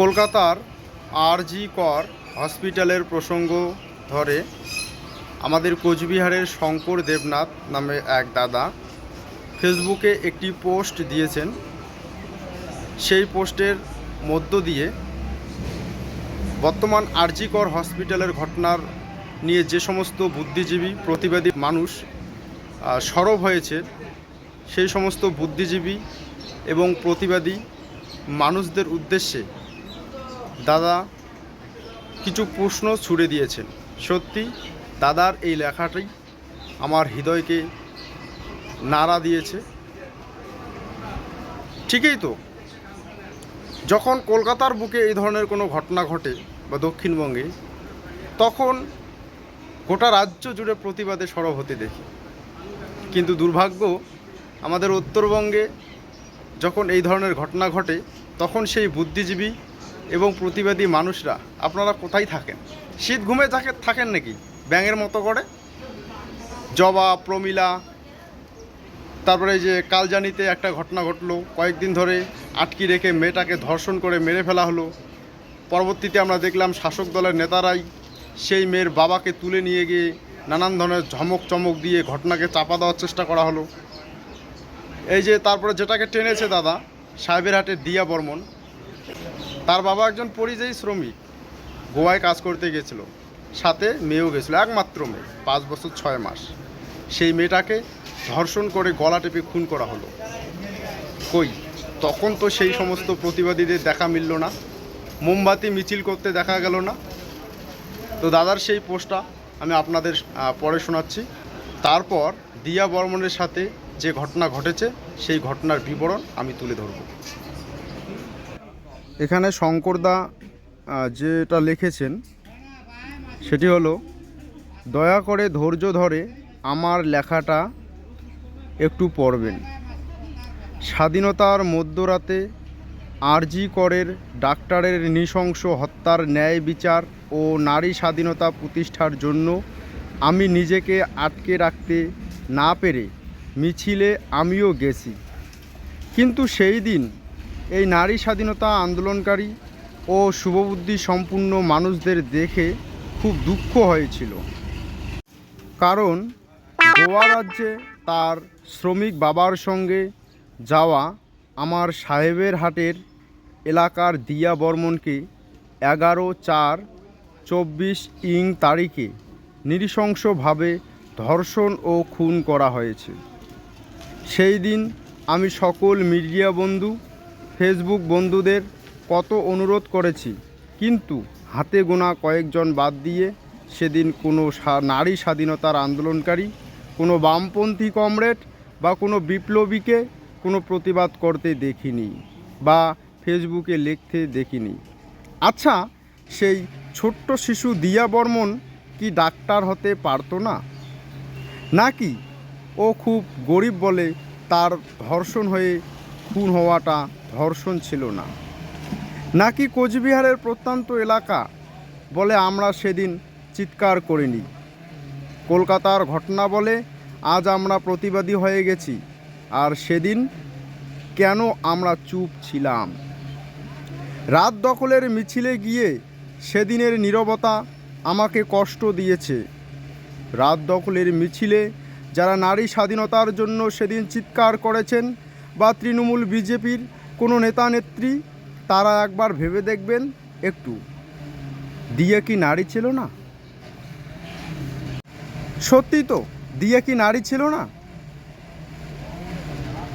কলকাতার আরজি কর হসপিটালের প্রসঙ্গ ধরে আমাদের কোচবিহারের শঙ্কর দেবনাথ নামে এক দাদা ফেসবুকে একটি পোস্ট দিয়েছেন। সেই পোস্টের মধ্য দিয়ে বর্তমান আরজি কর হসপিটালের ঘটনার নিয়ে যে সমস্ত বুদ্ধিজীবী প্রতিবাদী মানুষ সরব হয়েছে, সেই সমস্ত বুদ্ধিজীবী এবং প্রতিবাদী মানুষদের উদ্দেশ্যে দাদা কিছু প্রশ্ন ছুড়ে দিয়েছেন। সত্যি, দাদার এই লেখাটি আমার হৃদয়কে নাড়া দিয়েছে। ঠিকই তো। যখন কলকাতার বুকে এই ধরনের কোনো ঘটনা ঘটে বা দক্ষিণবঙ্গে, তখন গোটা রাজ্য জুড়ে প্রতিবাদে সরব হতে দেখি। কিন্তু দুর্ভাগ্য, আমাদের উত্তরবঙ্গে যখন এই ধরনের ঘটনা ঘটে, তখন সেই বুদ্ধিজীবী এবং প্রতিবাদী মানুষরা, আপনারা কোথায় থাকেন? শীত ঘুমে থাকে, থাকেন নাকি? ব্যাঙের মতো করে? জবা, প্রমিলা, তারপরে যে কালজানিতে একটা ঘটনা ঘটলো, কয়েকদিন ধরে আটকি রেখে মেয়েটাকে ধর্ষণ করে মেরে ফেলা হলো। পরবর্তীতে আমরা দেখলাম শাসক দলের নেতারাই সেই মেয়ের বাবাকে তুলে নিয়ে গিয়ে নানান ধরনের ঝমক চমক দিয়ে ঘটনাকে চাপা দেওয়ার চেষ্টা করা হলো। এই যে তারপরে যেটাকে টেনেছে দাদা, সাহেবের হাটের দিয়া বর্মন তার বাবা একজন পরিযায়ী শ্রমিক। গোয়ায় কাজ করতে গেছিল। সাথে মেয়েও গেছিল, একমাত্র মেয়ে, পাঁচ বছর ছয় মাস। সেই মেয়েটাকে ধর্ষণ করে গলা টেপে খুন করা হলো। কই? তখন তো সেই সমস্ত প্রতিবাদীদের দেখা মিলল না। মোমবাতি, মিছিল করতে দেখা গেল না। তো দাদার সেই পোস্টটা আমি আপনাদের পরে শোনাচ্ছি। তারপর দিয়া বর্মনের সাথে যে ঘটনা ঘটেছে, সেই ঘটনার বিবরণ আমি তুলে ধরব। এখানে শঙ্করদা যেটা লিখেছেন, সেটি হলো, দয়া করে ধৈর্য ধরে আমার লেখাটা একটু পড়বেন। স্বাধীনতার মধ্যরাতে আরজি করের ডাক্তারের নৃশংস হত্যার ন্যায় বিচার ও নারী স্বাধীনতা প্রতিষ্ঠার জন্য আমি নিজেকে আটকে রাখতে না পেরে মিছিলে আমিও গেছি। কিন্তু সেই দিন এই নারী স্বাধীনতা আন্দোলনকারী ও শুভবুদ্ধি সম্পূর্ণ মানুষদের দেখে খুব দুঃখ হয়েছিল। কারণ গোয়া রাজ্যে তার শ্রমিক বাবার সঙ্গে যাওয়া আমার সাহেবের হাটের এলাকার দিয়া বর্মনকে এগারো চার চব্বিশ ইং তারিখে নৃশংসভাবে ধর্ষণ ও খুন করা হয়েছে। সেই দিন আমি সকল মিডিয়া বন্ধু ফেসবুক বন্ধুদের কত অনুরোধ করেছি, কিন্তু হাতে গোনা কয়েকজন বাদ দিয়ে সেদিন কোনো নারী স্বাধীনতার আন্দোলনকারী, কোনো বামপন্থী কমরেড বা কোনো বিপ্লবীকে কোনো প্রতিবাদ করতে দেখিনি বা ফেসবুকে লিখতে দেখিনি। আচ্ছা সেই ছোট্ট শিশু দিয়া বর্মন কি ডাক্তার হতে পারতো না? নাকি ও খুব গরিব বলে তার ধর্ষণ হয়ে খুন হওয়াটা ধর্ষণ ছিল না। নাকি কোচবিহারের প্রত্যন্ত এলাকা বলে আমরা সেদিন চিৎকার করিনি। কলকাতার ঘটনা বলে আজ আমরা প্রতিবাদী হয়ে গেছি, আর সেদিন কেন আমরা চুপ ছিলাম? রাত দখলের মিছিলে গিয়ে সেদিনের নীরবতা আমাকে কষ্ট দিয়েছে। রাত দখলের মিছিলে যারা নারী স্বাধীনতার জন্য সেদিন চিৎকার করেছেন বা তৃণমূল বিজেপির নেতা নেত্রী, তারা একবার ভেবে দেখবেন একটু। দিয়ে কি নারী ছিল না? সত্যি তো, দিয়ে কি নারী ছিল না?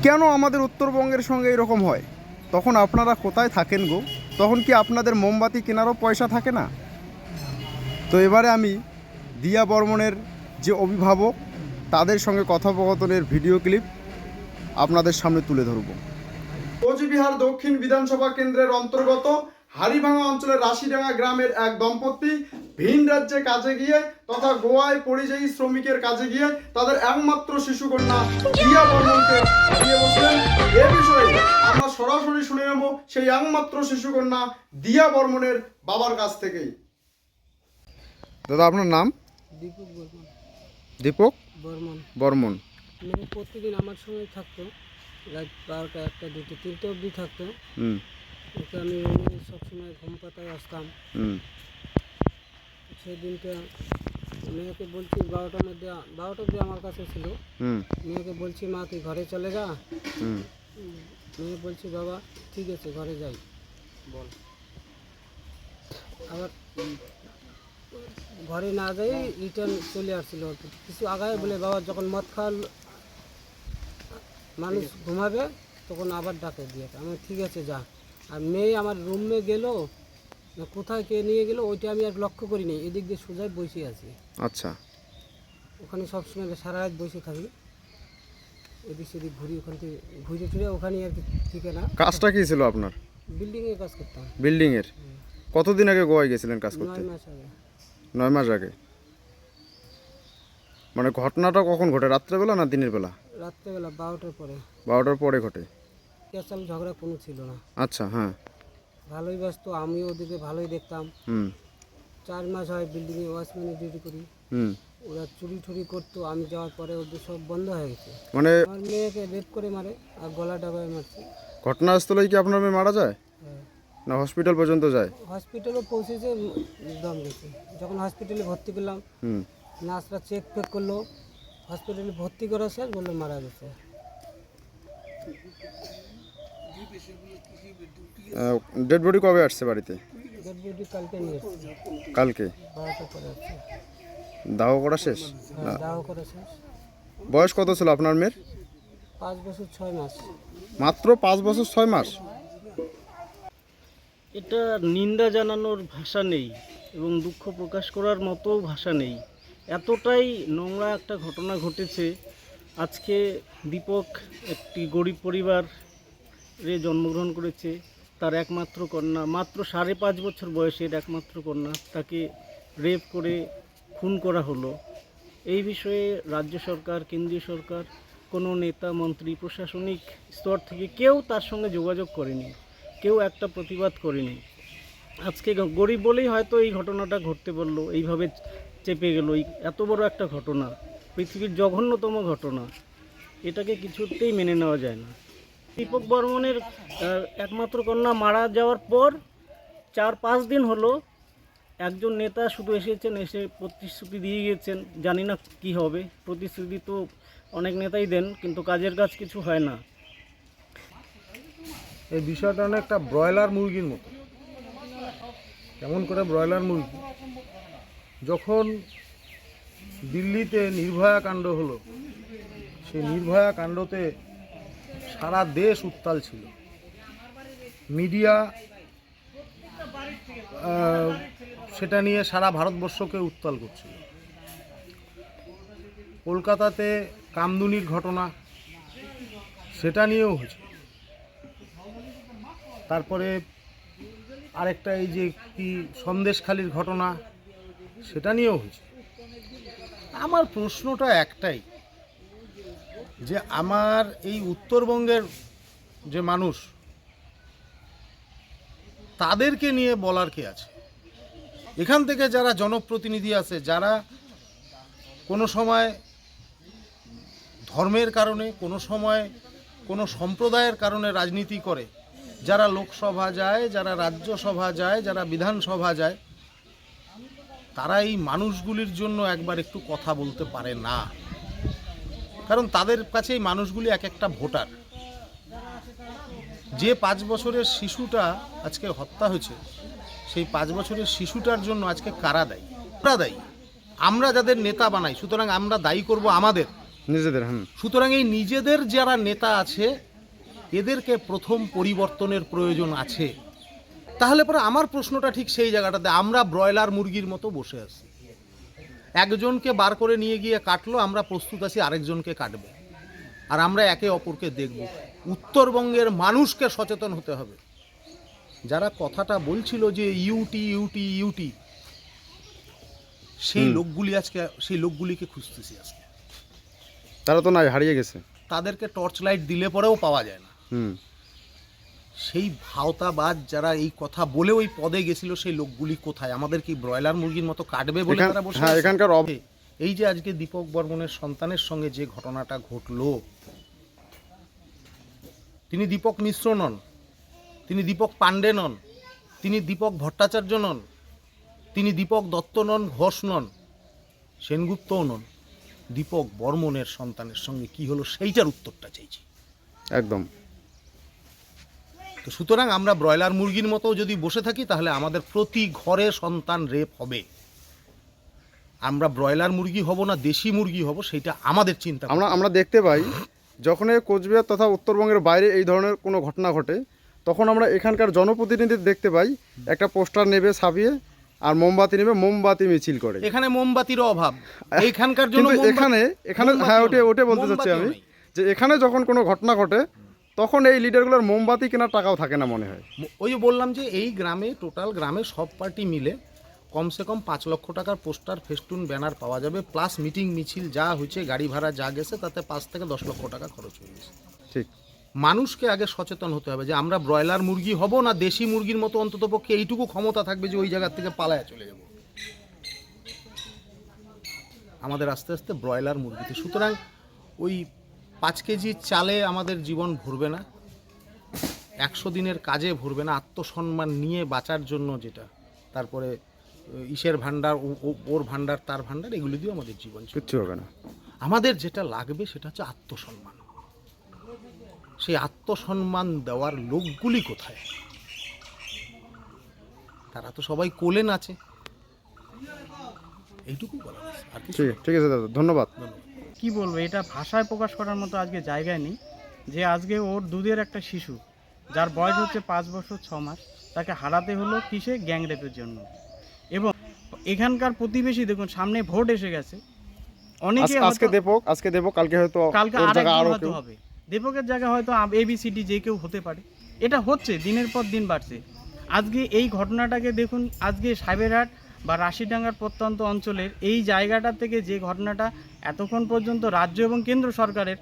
কেন আমাদের উত্তরবঙ্গের সঙ্গে এরকম হয়? তখন আপনারা কোথায় থাকেন গো? তখন কি আপনাদের মোমবাতি কেনারও পয়সা থাকে না? তো এবারে আমি দিয়া বর্মনের যে অভিভাবক, তাদের সঙ্গে কথোপকথনের ভিডিও ক্লিপ আপনাদের সামনে তুলে ধরব। কোচবিহার দক্ষিণ বিধানসভা কেন্দ্রের অন্তর্গত হাড়িভাঙা অঞ্চলের রাশিডাঙ্গা গ্রামের এক দম্পতি ভিন রাজ্যে কাজে গিয়ে তথা গোয়ায় পরিযায়ী শ্রমিকের কাজে গিয়ে তাদের একমাত্র শিশুকন্যা দিয়া বর্মনকে দিয়ে বসলেন। এ বিষয়ে আমরা সরাসরি শুনে নেব সেই একমাত্র শিশুকন্যা দিয়া বর্মনের বাবার কাছ থেকেই। দাদা আপনার নাম? দীপক বর্মন। দীপক বর্মন। বর্মন। মানে প্রতিদিন আমার সঙ্গে থাকতো। রাত বারোটা একটা দুটো তিনটে অবধি থাকতো। হুম। ওকে আমি সব সময় ঘুম পাতায় আসতাম। সেই দিনটা মেয়েকে বলছি বারোটার মধ্যে বারোটা অব্দি আমার কাছে ছিল। মেয়েকে বলছি মা তুই ঘরে চলে যা। হুম। মেয়ে বলছি বাবা ঠিক আছে ঘরে যাই। বল। আবার ঘরে না যাই রিটার্ন চলে আসছিল। কিছু আগায় বলে বাবা যখন মদ খাওয়ার মানুষ ঘুমাবে তখন আবার ডাকে দিয়ে আমি ঠিক আছে যা। আর মেয়ে আমার রুমে গেল কোথায় কে নিয়ে গেল ওইটা আমি আর লক্ষ্য করিনি এদিক দিয়ে সোজাই বসে আছি। আচ্ছা। ওখানে সবসময় সারা রাত বসে থাকি। এদিক সেদিক ঘুরি ওখান থেকে ঘুরে টুরে ওখানে আর কি থেকে না কাজটা কি ছিল আপনার? বিল্ডিংয়ে কাজ করতাম। বিল্ডিং এর কতদিন আগে গোয়ায় গেছিলেন কাজ করতে? নয় মাস আগে। নয় মাস আগে? মানে ঘটনাটা কখন ঘটে? রাত্রেবেলা না দিনের বেলা? রাত্রেবেলা বারোটার পরে। বারোটার পরে ঘটে। কেসাল ঝগড়া কোনো ছিল না। আচ্ছা হ্যাঁ। ভালোই ব্যস্ত আমিও ওদিকে ভালোই দেখতাম। হুম। চার মাস হয় বিল্ডিংয়ে ওয়াচম্যানে ডিউটি করি। হুম। ওরা চুরি ঠুরি করতো আমি যাওয়ার পরে ওদের সব বন্ধ হয়ে গেছে। মানে আমার মেয়েকে রেপ করে মারে আর গলা ডাবায় মারছে। ঘটনাস্থলে কি আপনার মেয়ে মারা যায়? হ্যাঁ। না হসপিটাল পর্যন্ত যায়? হসপিটালও পৌঁছেছে দম গেছে যখন হসপিটালে ভর্তি করলাম হুম। নার্সরা চেক ফেক করল হসপিটালে ভর্তি করা শেষ বলল মারা গেছে। ডেড বডি কবে আসছে বাড়িতে? ডেড বডি কালকে নিয়ে এসেছে। কালকে? বারোটা করে আছে দাহ করা শেষ? হ্যাঁ দাহ করে শেষ। বয়স কত ছিল আপনার মেয়ের? পাঁচ বছর ছয় মাস। মাত্র পাঁচ বছর ছয় মাস? এটা নিন্দা জানানোর ভাষা নেই এবং দুঃখ প্রকাশ করার মতো ভাষা নেই। এতটাই নোংরা একটা ঘটনা ঘটেছে। আজকে দীপক একটি গরিব পরিবারে জন্মগ্রহণ করেছে। তার একমাত্র কন্যা, মাত্র সাড়ে পাঁচ বছর বয়সের একমাত্র কন্যা, তাকে রেপ করে খুন করা হলো। এই বিষয়ে রাজ্য সরকার, কেন্দ্রীয় সরকার, কোনো নেতা, মন্ত্রী, প্রশাসনিক স্তর থেকে কেউ তার সঙ্গে যোগাযোগ করেনি, কেউ একটা প্রতিবাদ করেনি। আজকে গরিব বলেই হয়তো এই ঘটনাটা ঘটতে পারল এইভাবে চেপে গেল। এত বড় একটা ঘটনা, পৃথিবীর জঘন্যতম ঘটনা, এটাকে কিছুতেই মেনে নেওয়া যায় না। দীপক বর্মনের একমাত্র কন্যা মারা যাওয়ার পর চার পাঁচ দিন হলো একজন নেতা শুধু এসেছেন, এসে প্রতিশ্রুতি দিয়ে গিয়েছেন। জানি না কি হবে, প্রতিশ্রুতি তো অনেক নেতাই দেন, কিন্তু কাজের কাজ কিছু হয় না। এই বিষয়টা অনেকটা ব্রয়লার মুরগির মতো। কেমন করে ব্রয়লার মুরগি? যখন দিল্লিতে নির্ভয়া কাণ্ড হলো, সেই নির্ভয়া কাণ্ডতে সারা দেশ উত্তাল ছিল। মিডিয়া সেটা নিয়ে সারা ভারতবর্ষকে উত্তাল করছিল। কলকাতাতে কামদুনির ঘটনা, সেটা নিয়েও হয়েছে। তারপরে আরেকটা এই যে কি সন্দেশখালির ঘটনা সেটা নিয়েও হয়েছে। আমার প্রশ্নটা একটাই, যে আমার এই উত্তরবঙ্গের যে মানুষ, তাদেরকে নিয়ে বলার কে আছে? এখান থেকে যারা জনপ্রতিনিধি আছে, যারা কোনো সময় ধর্মের কারণে, কোনো সময় কোনো সম্প্রদায়ের কারণে রাজনীতি করে, যারা লোকসভা যায়, যারা রাজ্যসভা যায়, যারা বিধানসভা যায় তারা এই মানুষগুলির জন্য একবার একটু কথা বলতে পারে না। কারণ তাদের কাছে এই মানুষগুলি এক একটা ভোটার। যে পাঁচ বছরের শিশুটা আজকে হত্যা হয়েছে সেই পাঁচ বছরের শিশুটার জন্য আজকে কারা দায়ী? আমরা দায়ী। আমরা যাদের নেতা বানাই সুতরাং আমরা দায়ী করব আমাদের। নিজেদের হুম। সুতরাং এই নিজেদের যারা নেতা আছে এদেরকে প্রথম পরিবর্তনের প্রয়োজন আছে। তাহলে পরে আমার প্রশ্নটা ঠিক সেই জায়গাটাতে আমরা ব্রয়লার মুরগির মতো বসে আছি। একজনকে বার করে নিয়ে গিয়ে কাটলো আমরা প্রস্তুত আছি আরেকজনকে কাটবে। আর আমরা একে অপরকে দেখব। উত্তরবঙ্গের মানুষকে সচেতন হতে হবে। যারা কথাটা বলছিল যে ইউটি ইউটি ইউটি সেই লোকগুলি আজকে সেই লোকগুলিকে খুঁজতেছি আজকে। তারা তো নাই হারিয়ে গেছে। তাদেরকে টর্চ লাইট দিলে পরেও পাওয়া যায় না। হুম। সেই ভাওতাবাজ যারা এই কথা বলে ওই পদে গেছিল সেই লোকগুলি কোথায়? আমাদের কি ব্রয়লার মুরগির মতো কাটবে বলে তারা বসে হ্যাঁ এখানকার এই যে আজকে দীপক বর্মনের সন্তানের সঙ্গে যে ঘটনাটা ঘটলো তিনি দীপক মিশ্র নন তিনি দীপক পাণ্ডে নন তিনি দীপক ভট্টাচার্য নন তিনি দীপক দত্ত নন ঘোষ নন সেনগুপ্তও নন। দীপক বর্মনের সন্তানের সঙ্গে কি হলো সেইটার উত্তরটা চাইছি। একদম। তো সুতরাং আমরা ব্রয়লার মুরগির মতো যদি বসে থাকি তাহলে আমাদের প্রতি ঘরে সন্তান রেপ হবে। আমরা ব্রয়লার মুরগি হব না দেশি মুরগি হব সেটা আমাদের চিন্তা আমরা আমরা দেখতে পাই যখন কোচবিহার তথা উত্তরবঙ্গের বাইরে এই ধরনের কোনো ঘটনা ঘটে তখন আমরা এখানকার জনপ্রতিনিধিদের দেখতে পাই একটা পোস্টার নেবে ছাপিয়ে আর মোমবাতি নেবে মোমবাতি মিছিল করে। এখানে মোমবাতির অভাব। এখানকার জন্য এখানে এখানে হ্যাঁ ওটে। ওটে বলতে চাচ্ছি আমি যে এখানে যখন কোনো ঘটনা ঘটে তখন এই লিডারগুলোর মোমবাতি কেনার টাকাও থাকে না মনে হয়। ওই যে বললাম যে এই গ্রামে টোটাল গ্রামে সব পার্টি মিলে কমসে কম পাঁচ লক্ষ টাকার পোস্টার ফেস্টুন ব্যানার পাওয়া যাবে প্লাস মিটিং মিছিল যা হয়েছে গাড়ি ভাড়া যা গেছে তাতে পাঁচ থেকে দশ লক্ষ টাকা খরচ হয়ে গেছে। ঠিক। মানুষকে আগে সচেতন হতে হবে যে আমরা ব্রয়লার মুরগি হব না দেশি মুরগির মতো অন্তত পক্ষে এইটুকু ক্ষমতা থাকবে যে ওই জায়গার থেকে পালায় চলে যাব। আমাদের আস্তে আস্তে ব্রয়লার মুরগিতে। সুতরাং ওই পাঁচ কেজি চালে আমাদের জীবন ভরবে না একশো দিনের কাজে ভরবে না আত্মসম্মান নিয়ে বাঁচার জন্য যেটা তারপরে ইসের ভাণ্ডার ওর ভাণ্ডার তার ভাণ্ডার এগুলি দিয়ে আমাদের জীবন। কিচ্ছু হবে না। আমাদের যেটা লাগবে সেটা হচ্ছে আত্মসম্মান। সেই আত্মসম্মান দেওয়ার লোকগুলি কোথায়? তারা তো সবাই কোলেন আছে। এইটুকু বলা ঠিক ঠিক আছে দাদা ধন্যবাদ। কি বলব এটা ভাষায় প্রকাশ করার মতো আজকে জায়গায় নেই। যে আজকে ওর দুধের একটা শিশু যার বয়স হচ্ছে পাঁচ বছর ছ মাস তাকে হারাতে হলো কিসে? গ্যাং রেপের জন্য। এবং এখানকার প্রতিবেশী দেখুন সামনে ভোট এসে গেছে। অনেকে আজকে দেবক আজকে দেবক কালকে হয়তো কালকে আরও হবে। দীপকের জায়গা হয়তো এবিসিডি যে কেউ হতে পারে। এটা হচ্ছে দিনের পর দিন বাড়ছে। আজকে এই ঘটনাটাকে দেখুন আজকে সাইবেরহাট বা রাশিডাঙ্গার প্রত্যন্ত অঞ্চলের এই জায়গাটা থেকে যে ঘটনাটা এতক্ষণ পর্যন্ত রাজ্য এবং কেন্দ্র সরকারের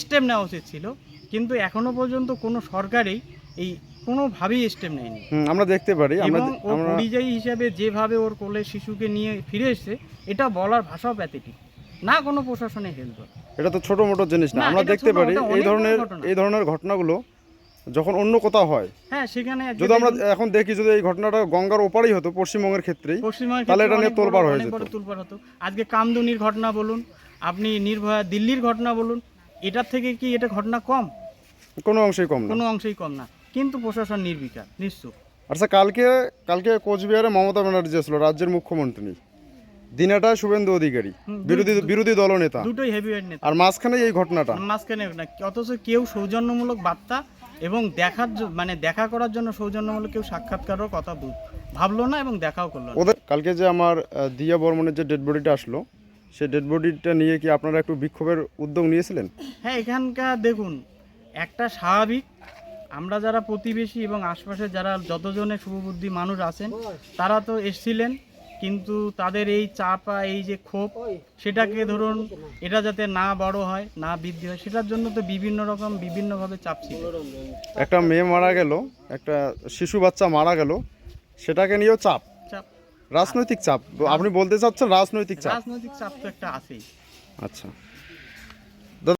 স্টেপ নেওয়া উচিত ছিল কিন্তু এখনও পর্যন্ত কোনো সরকারই এই কোনোভাবেই স্টেপ নেয়নি। আমরা দেখতে পারি এবং ও পরিযায়ী হিসাবে যেভাবে ওর কোলে শিশুকে নিয়ে ফিরে এসছে এটা বলার ভাষাও প্যাথেটিক না কোনো প্রশাসনে হেল্প এটা তো ছোট মোটো জিনিস না, আমরা দেখতে পারি এই ধরনের এই ধরনের ঘটনাগুলো যখন অন্য কোথাও হয়। হ্যাঁ সেখানে যদি আমরা এখন দেখি যদি এই ঘটনাটা গঙ্গার ওপারেই হতো পশ্চিমবঙ্গের পশ্চিমবঙ্গের তাহলে ক্ষেত্রে এটা নিয়ে তোলপাড় হয়ে যেত। তোলপাড় হতো। আজকে কামদুনির ঘটনা বলুন আপনি নির্ভয়া দিল্লির ঘটনা বলুন এটার থেকে কি এটা ঘটনা কম? কোনো অংশেই কম না। কোনো অংশেই কম না। কিন্তু প্রশাসন নির্বিকার নিশ্চুপ। আচ্ছা কালকে কালকে কোচবিহারে মমতা ব্যানার্জি ছিল রাজ্যের মুখ্যমন্ত্রী। দিনাটা শুভেন্দু অধিকারী বিরোধী বিরোধী দলনেতা। দুটোই হেভিওয়েট নেতা। আর মাঝখানে এই ঘটনাটা। মাঝখানে না অথচ কেউ সৌজন্যমূলক বার্তা এবং দেখার মানে দেখা করার জন্য সৌজন্যমূলক কেউ সাক্ষাৎকারও কথা বল- ভাবলো না এবং দেখাও করল না। ওদের কালকে যে আমার দিয়া বর্মনের যে ডেড বডিটা আসলো সেই ডেড বডিটা নিয়ে কি আপনারা একটু বিক্ষোভের উদ্যোগ নিয়েছিলেন? হ্যাঁ এখানকার দেখুন একটা স্বাভাবিক আমরা যারা প্রতিবেশী এবং আশপাশে যারা যতজনে শুভবুদ্ধি মানুষ আছেন তারা তো এসছিলেন। কিন্তু তাদের এই চাপা এই যে ক্ষোভ সেটাকে ধরুন এটা যাতে না বড় হয় না বৃদ্ধি হয় সেটার জন্য তো বিভিন্ন রকম বিভিন্নভাবে চাপ ছিল। একটা মেয়ে মারা গেল একটা শিশু বাচ্চা মারা গেল সেটাকে নিয়েও চাপ। চাপ। রাজনৈতিক চাপ। আপনি বলতে চাচ্ছেন রাজনৈতিক চাপ? রাজনৈতিক চাপ তো একটা আছেই। আচ্ছা।